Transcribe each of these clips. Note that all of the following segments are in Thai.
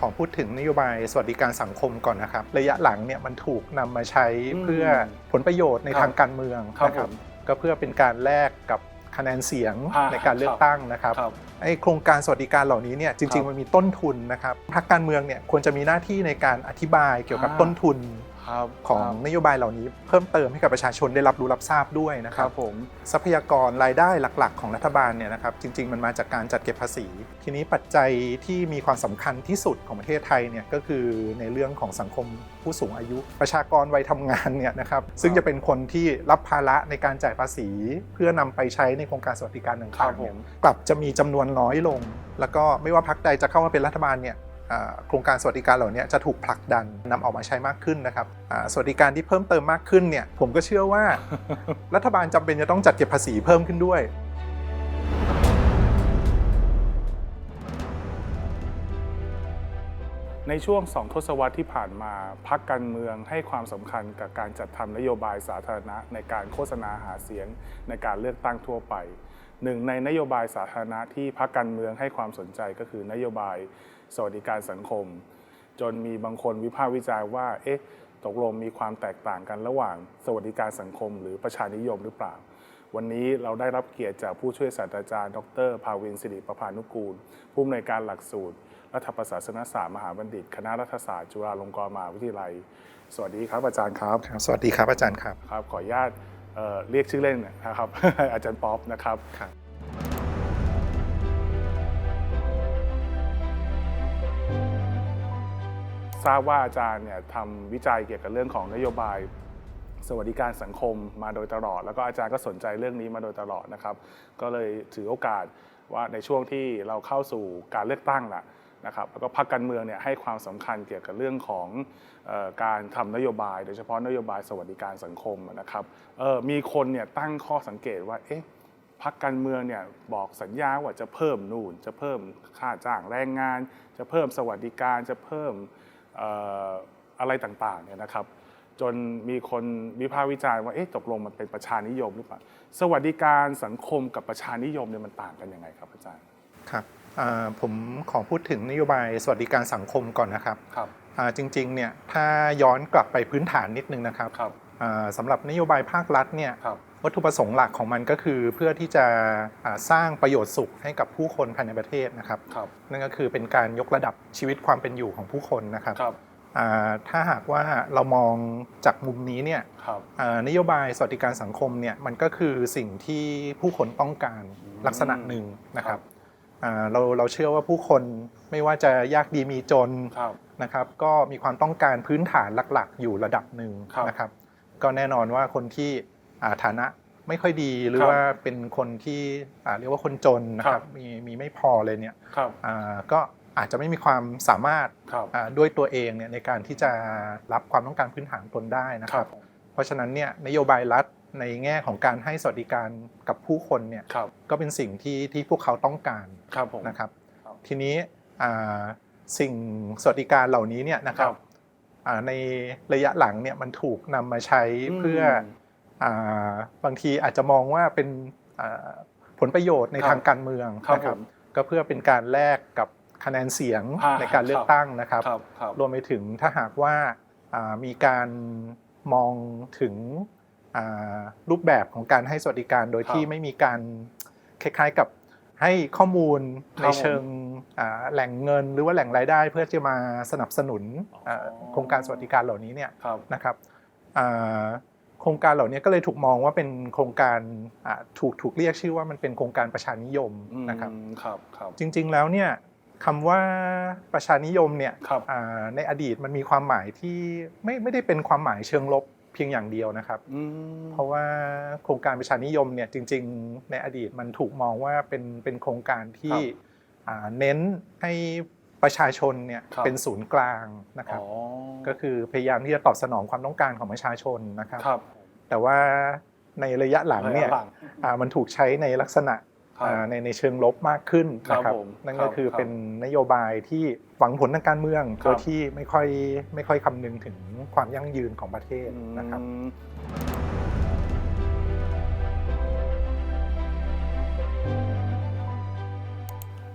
ขอพูดถึงนโยบายสวัสดิการสังคมก่อนนะครับ ระยะหลังเนี่ยมันถูกนำมาใช้อืมเพื่อผลประโยชน์ในครับทางการเมืองครับนะผมก็เพื่อเป็นการแลกกับคะแนนเสียงอ่าในการเลือกตั้งนะครับครับไอ้โครงการสวัสดิการเหล่านี้เนี่ยจครัริงบๆมันมีต้นทุนนะครับพรรคการเมืองเนี่ยควรจะมีหน้าที่ในการอธิบายเกี่ยวกับอ่าต้นทุนครับ ของนโยบายเหล่านี้เพิ่มเติมให้กับประชาชนได้รับรู้รับทราบด้วยนะคครัรับบผมทรัพยากรรายได้หลักๆ ของรัฐบาลเนี่ยนะครับจริง ๆ มันมาจากการจัดเก็บภาษี ทีนี้ปัจจัยที่มีความสำคัญที่สุดของประเทศไทยเนี่ยก็คือในเรื่องของสังคมผู้สูงอายุ ประชากรวัยทำงานเนี่ยนะครับซึ่งจะเป็นคนที่รับภาระในการจ่ายภาษี เพื่อนำไปใช้ในโครงการสวัสดิการต่ครัางบๆผเนี่ยมกลับจะมีจำนวนน้อยลง แล้วก็ไม่ว่าพรรคใดจะเข้ามาเป็นรัฐบาลเนี่ยอ่า โครงการสวัสดิการเหล่านี้จะถูกผลักดันนำออกมาใช้มากขึ้นนะครับอ่าสวัสดิการที่เพิ่มเติมมากขึ้นเนี่ยผมก็เชื่อว่า รัฐบาลจำเป็นจะต้องจัดเก็บภาษีเพิ่มขึ้นด้วยในช่วง2ทศวรรษที่ผ่านมาพักการเมืองให้ความสำคัญกับการจัดทำนโยบายสาธารณะ ในการโฆษณาหาเสียงในการเลือกตั้งทั่วไป หนึ่งในนโยบายสาธารณะที่พักการเมืองให้ความสนใจก็คือนโยบาย สวัสดิการสังคม จนมีบางคนวิพากษ์วิจารณ์ว่า เอ๊ะ ตกลงมีความแตกต่างกันระหว่างสวัสดิการสังคม หรือประชานิยมหรือเปล่า วันนี้เราได้รับเกียรติจากผู้ช่วยศาสตราจารย์ ดร ภาวินสิริประพานุกูล ผู้อำนวยการหลักสูตร รัฐประศาสนศาสตร์มหาบัณฑิต คณะรัฐศาสตร์จุฬาลงกรณ์มหาวิทยาลัย สวัสดีครับอาจารย์ครับครับสวัสดีครับอาจารย์ครับ ครับ ขออนุญาตเอ่อเรียกชื่อเล่นนะครับ อาจารย์ป๊อปนะครับ ทราบว่าอาจารย์เนี่ยทำวิจัยเกี่ยวกับเรื่องของนโยบายสวัสดิการสังคมมาโดยตลอด แล้วก็อาจารย์ก็สนใจเรื่องนี้มาโดยตลอดนะครับ ก็เลยถือโอกาสว่าในช่วงที่เราเข้าสู่การเลือกตั้งละนะครับแล้วก็พรรคการเมืองเนี่ยให้ความสำคัญเกี่ยวกับเรื่องของออการทำนโยบาย โดยเฉพาะนโยบายสวัสดิการสังคมนะครับมีคนเนี่ยตั้งข้อสังเกตว่าเอ๊ะพักการเมืองเนี่ยบอกสัญญาว่าจะเพิ่มนู่น จะเพิ่มค่าจ้างแรงงาน จะเพิ่มสวัสดิการจะเพิ่ม อ่ออะไรต่างๆเนี่ยนะครับ จนมีคนวิพากษ์วิจารณ์ว่าเอ๊ะตกลงมันเป็นประชานิยมหรือเปล่าสวัสดิการสังคมกับประชานิยมเนี่ยมันต่างกันยังไงครับอาจารย์ครับอ่าผมขอพูดถึงนโยบายสวัสดิการสังคมก่อนนะครับครับอ่าจริงๆเนี่ยถ้าย้อนกลับไปพื้นฐานนิดนึงนะครับครับอ่าสำหรับนโยบายภาครัฐเนี่ยครับ วัตถุประสงค์หลักของมันก็คือเพื่อที่จะอ่าสร้างประโยชน์สุขให้กับผู้คนภายในประเทศนะครับครับนั่นก็คือเป็นการยกระดับชีวิตความเป็นอยู่ของผู้คนนะครับครับอ่าถ้าหากว่าเรามองจากมุมนี้เนี่ยครับอ่านโยบายสวัสดิการสังคมเนี่ยมันก็คือสิ่งที่ผู้คนต้องการอืมลักษณะหนึ่งนะคครัรับบอ่าเราเราเชื่อว่าผู้คนไม่ว่าจะยากดีมีจนครับนะครับ ก็มีความต้องการพื้นฐานหลักๆ อยู่ระดับหนึ่งครับนะครับ ก็แน่นอนว่าคนที่อ่า ฐานะไม่ค่อยดีหรือครับว่าเป็นคนที่อ่าเรียกว่าคนจนนะคครัรับบมีมีไม่พอเลยเนี่ยครับอ่าก็อาจจะไม่มีความสามารถครับอ่าด้วยตัวเองเนี่ยในการที่จะรับความต้องการพื้นฐานตนได้นะคครัรับบเพราะฉะนั้นเนี่ยนโยบายรัฐในแง่ของการให้สวัสดิการกับผู้คนเนี่ยครับก็เป็นสิ่งที่ที่พวกเขาต้องการครับผมนะครับครับ ทีนี้อ่าสิ่งสวัสดิการเหล่านี้เนี่ยนะครัครับบอ่าในระยะหลังเนี่ยมันถูกนำมาใช้เพื่ออ่า บางทีอาจจะมองว่าเป็นอ่าผลประโยชน์ในครับทางการเมืองครับนะครับผมก็เพื่อเป็นการแลกกับคะแนนเสียงอ่าในการเลือกตั้งนะครับครับครับ รวมไปถึงถ้าหากว่าอ่ามีการมองถึงอ่ารูปแบบของการให้สวัสดิการโดยครับที่ไม่มีการคล้ายๆกับให้ข้อมูลครับในเชิงอ่าแหล่งเงินหรือว่าแหล่งรายได้ เพื่อจะมาสนับสนุนอ๋ออ่าโครงการสวัสดิการเหล่านี้เนี่ยครับนะครับอ่า โครงการเหล่านี้ก็เลยถูกมองว่าเป็นโครงการอ่าถูกถูกเรียกชื่อว่ามันเป็นโครงการประชานิยมนะครับอืมครับครับจริง ๆแล้วเนี่ยคำว่าประชานิยมเนี่ยครับอ่าในอดีตมันมีความหมายที่ไม่ไม่ได้เป็นความหมายเชิงลบเพียงอย่างเดียวนะครับอืมเพราะว่าโครงการประชานิยมเนี่ยจริง ๆ ในอดีตมันถูกมองว่าเป็นเป็นโครงการที่อ่าเน้นให้ประชาชนเนี่ยเป็นศูนย์กลางนะครับอ๋อก็คือพยายามที่จะตอบสนองความต้องการของประชาชนนะครับครับ แต่ว่าในระยะหลังเนี่ยระะหลังอ่ามันถูกใช้ในลักษณะครับอ่าในในเชิงลบมากขึ้นนะคครัรับบผมนั่นครัก็บคือครับเป็นนโยบายที่หวังผลทางการเมืองครับโดยที่ไม่ค่อยไม่ค่อยคำนึงถึงความยั่งยืนของประเทศนะครับ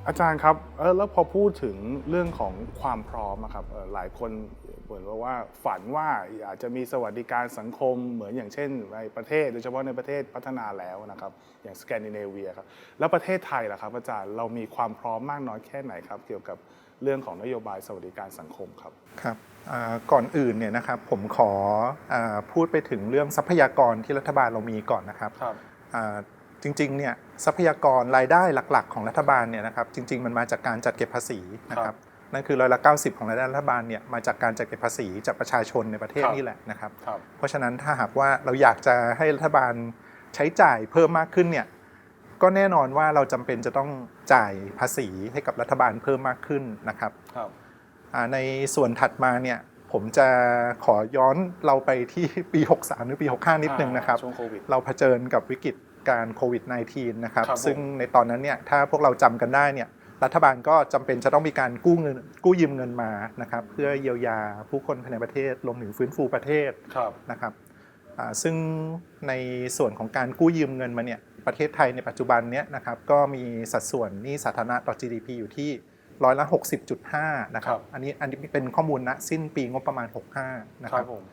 อืมอาจารย์ครับเออแล้วพอพูดถึงเรื่องของความพร้อมอะครับเออหลายคนเหมือนกับว่าฝันว่าอยากจะมีสวัสดิการสังคมเหมือนอย่างเช่นในประเทศโดยเฉพาะในประเทศพัฒนาแล้วนะครับ อย่างสแกนดิเนเวียครับแล้วประเทศไทยล่ะครับ อาจารย์เรามีความพร้อมมากน้อยแค่ไหนครับ เกี่ยวกับเรื่องของนโยบายสวัสดิการสังคมครับ ครับอ่าก่อนอื่นเนี่ยนะครับผมขออาพูดไปถึงเรื่องทรัพยากรที่รัฐบาลเรามีก่อนนะครับครับ อ่าจริงๆเนี่ย ทรัพยากรรายได้หลัก ๆ ของรัฐบาลเนี่ยนะครับจริง ๆ มันมาจากการจัดเก็บภาษีนะคครัรับบนั่นคือร้อยละ90 ของรายได้รัฐบาลเนี่ยมาจากการจัดเก็บภาษีจากประชาชนในประเทศครับนี่แหละนะครับครับ เพราะฉะนั้นถ้าหากว่าเราอยากจะให้รัฐบาลใช้จ่ายเพิ่มมากขึ้นเนี่ยก็แน่นอนว่าเราจำเป็นจะต้องจ่ายภาษีให้กับรัฐบาลเพิ่มมากขึ้นนะครับครับอ่าในส่วนถัดมาเนี่ยผมจะขอย้อนเราไปที่ปี 63 หรือปี 65 นิดนึงนะครับช่วงโควิดเราเผชิญกับวิกฤต การโควิด -19 นะครับครับผม ซึ่งในตอนนั้นเนี่ยถ้าพวกเราจำกันได้เนี่ยรัฐบาลก็จำเป็นจะต้องมีการกู้เงินกู้ยืมเงินมานะครับเพื่อเยียวยาผู้คนภายในประเทศรวมถึงฟื้นฟูประเทศ ครับ นะครับอ่าซึ่งในส่วนของการกู้ยืมเงินมาเนี่ยประเทศไทยในปัจจุบันเนี้ยนะครับก็มีสัดส่วนหนี้สาธารณะต่อ GDP อยู่ที่ร้อยละ60.5นะครับครับ อันนี้อันนี้เป็นข้อมูลณสิ้นปีงบประมาณ 65นะคครัรับบผม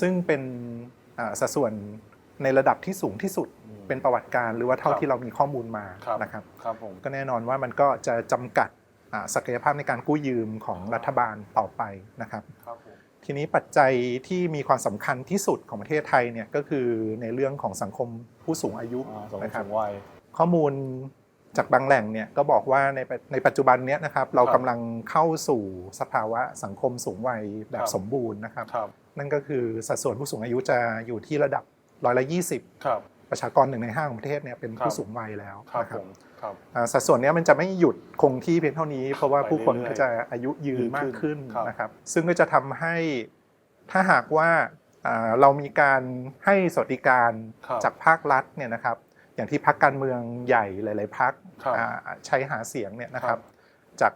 ซึ่งเป็นอ่าสัดส่วนในระดับที่สูงที่สุดอืม เป็นประวัติการหรือว่าเท่าครับที่เรามีข้อมูลมาครับนะครับครับผมก็แน่นอนว่ามันก็จะจำกัดอ่าศักยภาพในการกู้ยืมของรัฐบาลต่อไปนะครับครับผมทีนี้ปัจจัยที่มีความสำคัญที่สุดของประเทศไทยเนี่ยก็คือในเรื่องของสังคมผู้สูงอายุอ่าสองนะครับสูงวัยข้อมูลจากบางแหล่งเนี่ยก็บอกว่าในปัจในปัจจุบันเนี้ยนะครับเราครับกำลังเข้าสู่สภาวะสังคมสูงวัยแบครับบสมบูรณ์นะครับครับ นั่นก็คือสัดส่วนผู้สูงอายุจะอยู่ที่ระดับร้อยละยี่สิบครับ ประชากรหนึ่งในห้าของประเทศเนี่ยเป็นครับผู้สูงวัยแล้วครับนะคผรับมครับอ่าสัดส่วนเนี้ยมันจะไม่หยุดคงที่เพียงเท่านี้ เพราะว่าไปผู้คนเรื่อยๆก็จะอายุยืนยืนมากขึ้นครับนะครับ ซึ่งก็จะทำให้ถ้าหากว่าอ่าเรามีการให้สวัสดิการครับจากภาครัฐเนี่ยนะครับ อย่างที่พักการเมืองใหญ่หลาย ๆพักครับใช้หาเสียงเนี่ยนะคครัรับบจาก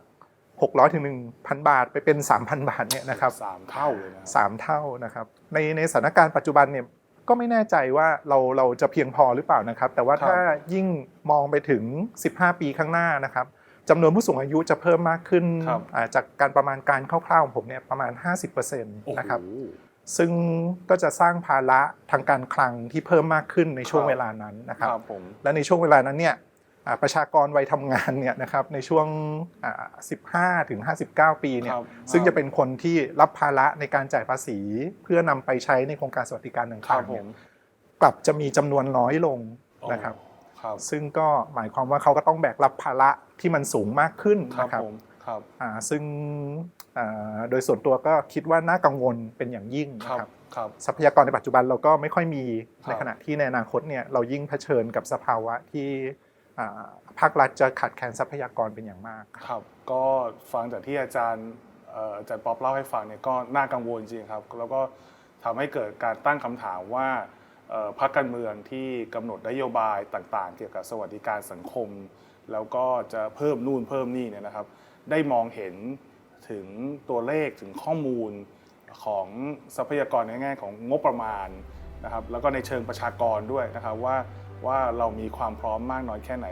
600ถึง1,000 บาทไปเป็น 3,000 บาทเนี่ยนะครับสามเท่าเลยนะสามเท่านะครับในในสถานการณ์ปัจจุบันเนี่ย ก็ไม่แน่ใจว่าเราเราจะเพียงพอหรือเปล่านะครับ แต่ว่าครับถ้ายิ่งมองไปถึง 15 ปีข้างหน้านะครับจำนวนผู้สูงอายุจะเพิ่มมากขึ้นครับอ่าจากการประมาณการคร่าวๆของผมเนี่ยประมาณ 50%นโอ้โหะครับซึ่งก็จะสร้างภาระทางการคลังที่เพิ่มมากขึ้นในช่วงครับเวลานั้นนะครับครับผมและในช่วงเวลานั้นเนี่ยอ่า ประชากรวัยทำงานเนี่ยนะครับในช่วงอ่า15 ถึง 59 ปีเนี่ยครับซึ่งจะเป็นคนที่รับภาระในการจ่ายภาษี เพื่อนำไปใช้ในโครงการสวัสดิการครัต่าบงๆผเนี่ยมกลับจะมีจำนวนน้อยลงนะครับครับซึ่งก็หมายความว่าเขาก็ต้องแบกรับภาระที่มันสูงมากขึ้นครับนะครับผมครับอ่าซึ่งอ่าโดยส่วนตัวก็คิดว่าน่ากังวลเป็นอย่างยิ่งครับนะครับครับทรัพยากรในปัจจุบันเราก็ไม่ค่อยมีครับในขณะที่ในอนาคตเนี่ยเรายิ่งเผชิญกับสภาวะที่อ่า ภาครัฐจะขาดแคลนทรัพยากรเป็นอย่างมาก ครับ ก็ฟังจากที่อาจารย์อาจารย์ป๊อปเล่าให้ฟังเนี่ยก็น่ากังวลจริงครับ แล้วก็ทำให้เกิดการตั้งคำถามว่าพรรคการเมืองที่กำหนดนโยบายต่างๆ เกี่ยวกับสวัสดิการสังคม แล้วก็จะเพิ่มนู่นเพิ่มนี่เนี่ยนะครับ ได้มองเห็นถึงตัวเลขถึงข้อมูลของทรัพยากรในแง่ของงบประมาณนะครับ แล้วก็ในเชิงประชากรด้วยนะครับว่า ว่าเรามีความพร้อมมากน้อยแค่ไหน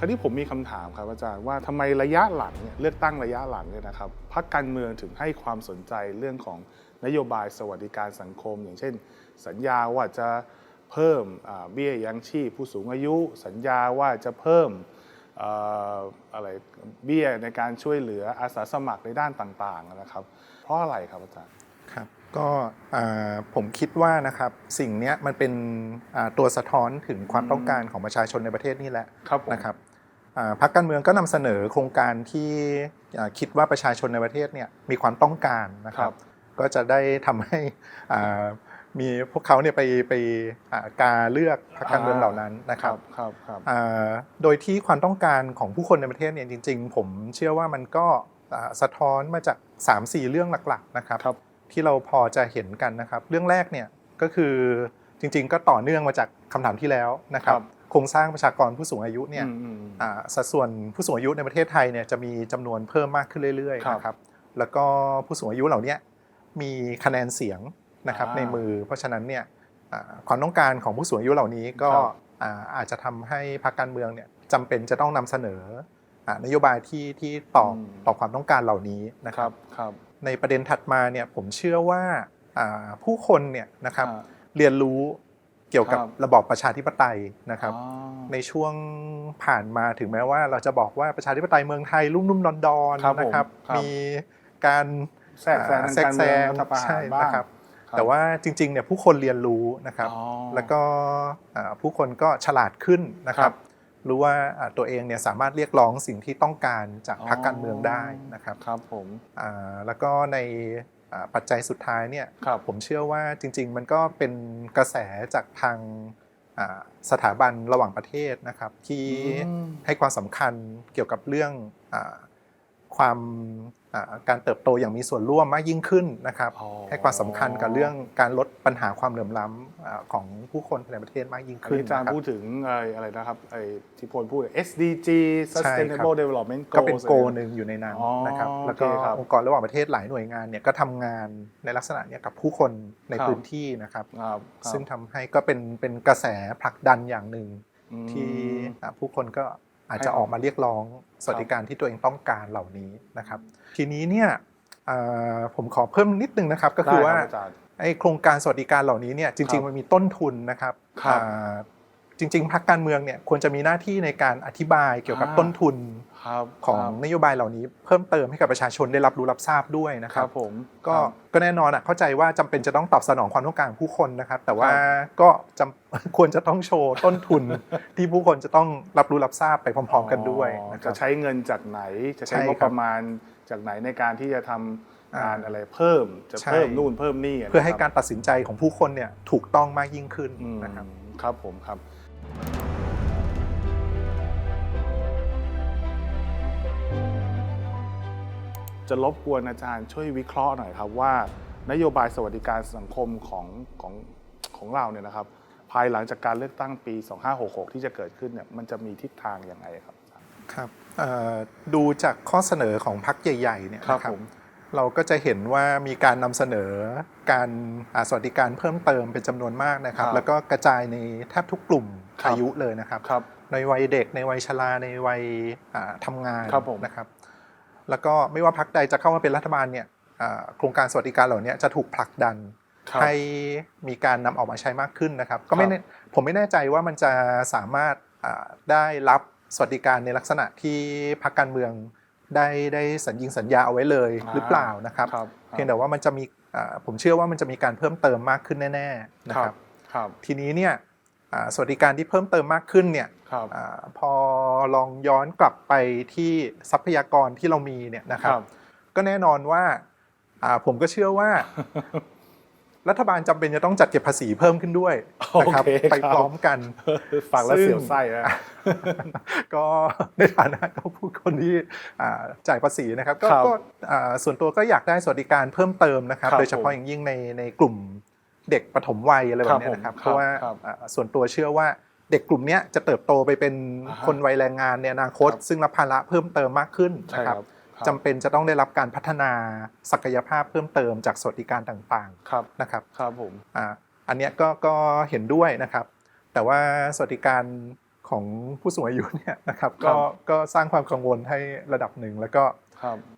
คราวนี้ผมมีคำถามครับอาจารย์ว่าทำไมระยะหลังเนี่ยเลือกตั้งระยะหลังเนี่ยนะครับพรรคการเมืองถึงให้ความสนใจเรื่องของนโยบายสวัสดิการสังคม อย่างเช่น สัญญาว่าจะเพิ่มเบี้ยยังชีพผู้สูงอายุ สัญญาว่าจะเพิ่มอะไรเบี้ยในการช่วยเหลืออาสาสมัครในด้านต่างๆนะครับ ราะอะไรครับอาจารย์ครับก็อ่าผมคิดว่านะครับสิ่งเนี้ยมันเป็นอ่าตัวสะท้อนถึงความอืมต้องการของประชาชนในประเทศนี่แหละครับผมนะครับอ่าพรรคการเมืองก็นำเสนอโครงการที่อ่าคิดว่าประชาชนในประเทศเนี่ยมีความต้องการนะครัครับบก็จะได้ทำให้อ่ามีพวกเขาเนี่ยไปไปอ่ากาเลือกพรรคการเมืองเหล่านั้นนะครับครับครับอ่าโดยที่ความต้องการของผู้คนในประเทศเนี่ยจริง ๆ ผมเชื่อว่ามันก็อ่า สะท้อนมาจาก 3-4 เรื่องหลักๆนะครับครับที่เราพอจะเห็นกันนะครับ เรื่องแรกเนี่ยก็คือจริงๆ ก็ต่อเนื่องมาจากคำถามที่แล้วนะครับครับ โครงสร้างประชากรผู้สูงอายุเนี่ยอืมอืมอ่าสัดส่วนผู้สูงอายุในประเทศไทยเนี่ยจะมีจำนวนเพิ่มมากขึ้นเรื่อยครับๆนะครับแล้วก็ผู้สูงอายุเหล่าเนี้มีคะแนนเสียงนะครับอ่าในมือ เพราะฉะนั้นเนี่ยอ่าความต้องการของผู้สูงอายุเหล่านี้ก็ครับอ่าอาจจะทำให้พรรคการเมืองเนี่ยจำเป็นจะต้องนำเสนออ่า นโยบายที่ที่ตอบอืมต่อความต้องการเหล่านี้นะคครัรับบครับ ในประเด็นถัดมาเนี่ยผมเชื่อว่าอ่าผู้คนเนี่ยนะครับอ่าเรียนรู้เกี่ยวกับครับระบอบประชาธิปไตยนะครับอ๋อในช่วงผ่านมาถึงแม้ว่าเราจะบอกว่าประชาธิปไตยเมืองไทยลุ่มนุ่มดอนดอนครับผมนะครับครับ มีการแทรกแซงอ่าทางการเมืองรัฐประหารใช่บ้างนะครับครับ แต่ว่าจริงๆเนี่ยผู้คนเรียนรู้นะครับอ๋อแล้วก็อ่าผู้คนก็ฉลาดขึ้นนะคครัรับ บรู้ว่าอ่าตัวเองเนี่ยสามารถเรียกร้องสิ่งที่ต้องการจากพรรคอ๋อการเมืองได้นะครับครับผมอ่าแล้วก็ในอ่าปัจจัยสุดท้ายเนี่ยครับผมเชื่อว่าจริง ๆ มันก็เป็นกระแสจากทางอ่าสถาบันระหว่างประเทศนะครับที่อืมให้ความสำคัญเกี่ยวกับเรื่องอา ความอ่าการเติบโตอย่างมีส่วนร่วมมากยิ่งขึ้นนะครับอ๋อให้ความสำคัญกับเรื่องการลดปัญหาความเหลื่อมล้ำอ่าของผู้คนในประเทศมากยิ่งอันขึ้นนี้อาจารย์นะครับพูดถึงไอ้อะไรนะครับไอ้ที่พลพูด SDG ใช่ครับ Sustainable Development ก็เป็น Goals โกอะไรหนึ่งอยู่ในนั้นอ๋อนะครับโอเคแล้วก็ครับองค์กรระหว่างประเทศหลายหน่วยงานเนี่ยก็ทำงานในลักษณะเนี้ยกับผู้คนในครับพื้นที่นะครับครับครับซึ่งทำให้ก็เป็นเป็นกระแสผลักดันอย่างหนึ่งอืมที่อ่าผู้คนก็ อาจจะให้ออกมาเรียกร้องสวัสดิการที่ตัวเองต้องการเหล่านี้นะครับ ทีนี้เนี่ยอ่าผมขอเพิ่มนิดนึงนะครับก็คือได้ว่ารับอาจารย์ไอ้โครงการสวัสดิการเหล่านี้เนี่ยจครัริงบๆมันมีต้นทุนนะครับครับอ่า จริงๆพรรคการเมืองเนี่ยควรจะมีหน้าที่ในการอธิบายเกี่ยวกับอ่าต้นทุนครับของครับนโยบายเหล่านี้เพิ่มเติมให้กับประชาชนได้รับรู้รับทราบด้วยนะคครัรับบผมก็ครับก็แน่นอนอะเข้าใจว่าจำเป็นจะต้องตอบสนองความต้องการของผู้คนนะครับ แต่ว่าครับก็จำควรจะต้องโชว์ต้นทุนที่ผู้คนจะต้องรับรู้รับทราบไปพร้อม ๆ กันด้วยอ๋อนะคจะรับใช้เงินจากไหนจะใช้ใช่งบครับประมาณจากไหนในการที่จะทำอ่างงานอะไรเพิ่มจะใช่เพิ่มนู่นเพิ่มนี่ะเพื่อให้นะคกาบรตัดสินใจของผู้คนเนี่ยถูกต้องมากยิ่งขึ้นอืมนะครับครับผมครับ จะรบกวนอาจารย์ช่วยวิเคราะห์หน่อยครับว่านโยบายสวัสดิการสังคมของของของเราเนี่ยนะครับ ภายหลังจากการเลือกตั้งปี 2566 ที่จะเกิดขึ้นเนี่ยมันจะมีทิศทางยังไงครับครับเอ่อดูจากข้อเสนอของพรรคใหญ่ๆเนี่ยครับนะผมเราก็จะเห็นว่ามีการนำเสนอการอ่าสวัสดิการเพิ่มเติมเป็นจำนวนมากนะครับครับ แล้วก็กระจายในแทบทุกกลุ่มครับ อายุเลยนะครับครับในวัยเด็กในวัยชราในวัยอ่าทำงานครับผมนะครับ แล้วก็ไม่ว่าพรรคใดจะเข้ามาเป็นรัฐบาลเนี่ยอ่าโครงการสวัสดิการเหล่านี้จะถูกผลักดันครับให้มีการนำออกมาใช้มากขึ้นนะครับ ก็ไม่ครับแน่ผมไม่แน่ใจว่ามันจะสามารถอ่าได้รับสวัสดิการในลักษณะที่พรรคการเมืองได้ได้สัญญิงสัญญาเอาไว้เลยหรือเปล่านะครับครับเพียงแต่ว่ามันจะมีอ่าผมเชื่อว่ามันจะมีการเพิ่มเติมมากขึ้นแน่ ๆนะคครัรับบครับ ทีนี้เนี่ยอ่า สวัสดิการที่เพิ่มเติมมากขึ้นเนี่ยครับอาพอลองย้อนกลับไปที่ทรัพยากรที่เรามีเนี่ยนะครับ ก็แน่นอนว่าอ่าผมก็เชื่อว่า รัฐบาลจำเป็นจะต้องจัดเก็บภาษีเพิ่มขึ้นด้วยนะครับโอเคครับไปพร้อมกันฟังแล้วซึ่งเสียวไส้นะก็ในฐานะก็ผู้คนที่อ่าจ่ายภาษีนะครับ ก็ครับก็อ่าส่วนตัวก็อยากได้สวัสดิการเพิ่มเติมนะครับครับโดยเฉพาะอย่างยิ่งในในกลุ่ม เด็กปฐมวัยอะไรแบบเนี้ยนะครับครับผมเพราะว่าครับอ่าส่วนตัวเชื่อว่าเด็กกลุ่มเนี้ยจะเติบโตไปเป็นอ่าฮะคนวัยแรงงานในอนาคตครับซึ่งรับภาระเพิ่มเติมมากขึ้นใช่นะคครัรับบครับจำเป็นจะต้องได้รับการพัฒนาศักยภาพเพิ่มเติมจากสวัสดิการต่างครับๆนะครับครับผมอ่าอันเนี้ยก็ก็เห็นด้วยนะครับ แต่ว่าสวัสดิการของผู้สูงอายุเนี่ยนะครับก็ก็สร้างความกังวลให้ระดับหนึ่งแล้วก็ครับอ่า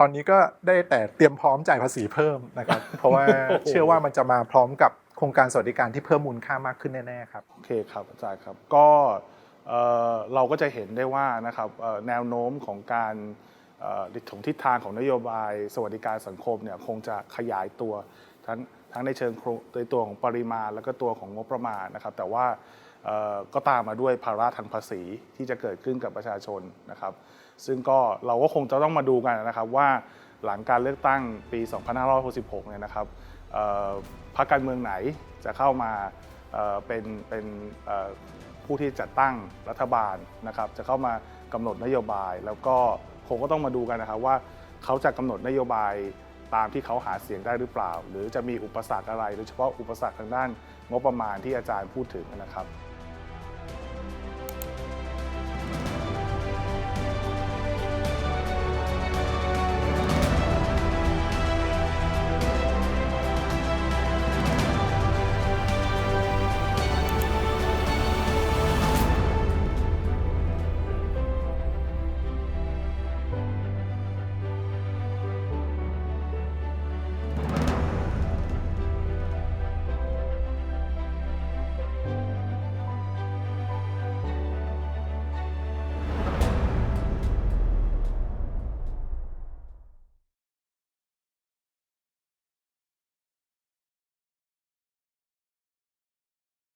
ตอนนี้ก็ได้แต่เตรียมพร้อมจ่ายภาษีเพิ่มนะครับ เพราะว่าโอ้โหเชื่อว่ามันจะมาพร้อมกับโครงการสวัสดิการที่เพิ่มมูลค่ามากขึ้นแน่ๆครับโอเคครับอาจารย์ครับก็เอ่อเราก็จะเห็นได้ว่านะครับเอ่อแนวโน้มของการเอ่อของทิศทางของนโยบายสวัสดิการสังคมเนี่ยคงจะขยายตัวทั้งทั้งในเชิงโครงในตัวของปริมาณ แล้วก็ตัวของงบประมาณนะครับ แต่ว่าเอ่อก็ตามมาด้วยภาระทางภาษีที่จะเกิดขึ้นกับประชาชนนะครับ ซึ่งก็เราก็คงจะต้องมาดูกันนะครับว่าหลังการเลือกตั้งปี 2566 เนี่ยนะครับพรรคการเมืองไหนจะเข้ามาเป็นเป็นผู้ที่จัดตั้งรัฐบาลนะครับ จะเข้ามากำหนดนโยบาย แล้วก็คงก็ต้องมาดูกันนะครับว่าเขาจะกำหนดนโยบายตามที่เขาหาเสียงได้หรือเปล่า หรือจะมีอุปสรรคอะไรโดยเฉพาะอุปสรรคทางด้านงบประมาณที่อาจารย์พูดถึงนะครับ